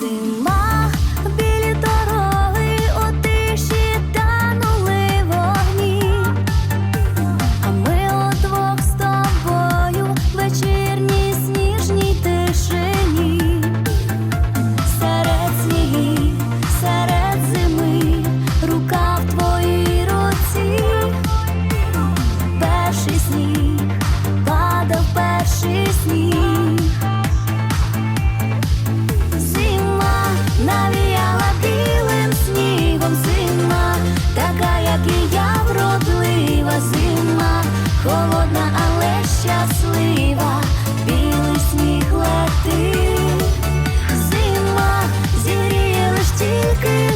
dancing. тільки.